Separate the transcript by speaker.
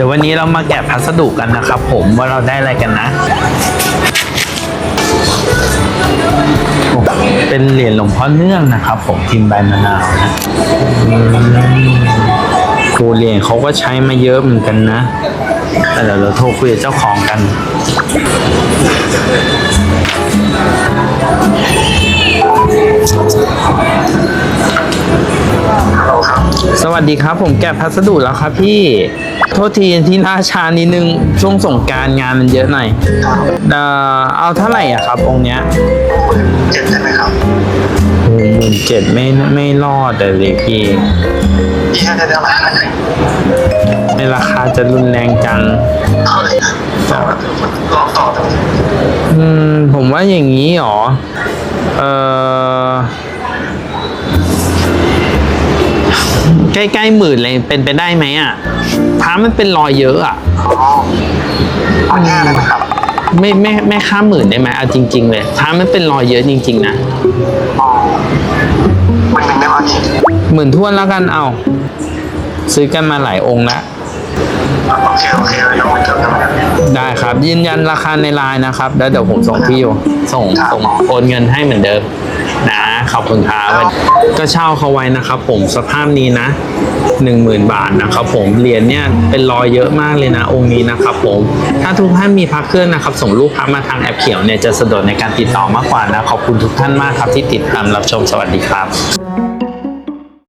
Speaker 1: ดี๋ยววันนี้เรามาแกะพัสดุกันนะครับผมว่าเราได้อะไรกันนะ เป็นเหรียญหลวงพ่อเนื่องนะครับผมพิมพ์ใบมะนาวนะครูเหรียญเขาก็ใช้มาเยอะเหมือนกันนะแต่เดี๋ยวเราโทรคุยกับเจ้าของกัน สวัสดีครับ ผมแกะพัสดุแล้วครับพี่ โทษทีที่ล่าช้านิดนึง ช่วงส่งกรารงานมันเยอะหน่อยเอ่อเอาเท่าไหร่อะครับองค์เนี้ย
Speaker 2: เจ็ดใช่ไหมครับ
Speaker 1: หมื่นเจ็ดไม่ไม่รอดเลยพี่
Speaker 2: พี่ให้ได้เท่าไหร่นะ
Speaker 1: ในราคาจะรุนแรงจัง
Speaker 2: เท่าไหร่นะต่อลองต่อดู
Speaker 1: อืมผมว่าอย่างนี้หรอ เออ ล้ ๆ หมื่นเลยเป็นไปได้ไหมอะพามันเป็นรอยเยอะอะ
Speaker 2: อ๋อเอาแค่ได้ไหมครับ
Speaker 1: ไม่ไม่ไม่ข้ามหมื่นได้ไหมเอาจริง ๆ เลยพามันเป็นรอยเยอะจริง ๆ นะ
Speaker 2: อ๋อมันหนึ่งได้ไหมพี่
Speaker 1: หมื่นท้วนแล้วกันเอา ซื้อกันมาหลายองค์แล้ว
Speaker 2: โอเคโอเคเรายกมือถือกันมา
Speaker 1: ได้ครับยืนยันราคาในไลน์นะครับ แล้วเดี๋ยวผมส่งที่อยู่ส่งส่งโอนเงินให้เหมือนเดิมนะข อบคุณครับก็เช่าเขาไว้นะครับผมสภาพนี้นะหนึ่งหมื่นบาทนะครับผมเหรียญเนี่ยเป็นรอยเยอะมากเลยนะ องค์นี้นะครับผมถ้าทุกท่านมีพักเครื่องนะครับ ส่งรูปพักมาทางแอปเขียวเนี่ยจะสะดวกในการติดต่อมากกว่านะ ขอบคุณทุกท่านมากครับที่ติดตามรับชมสวัสดีครับ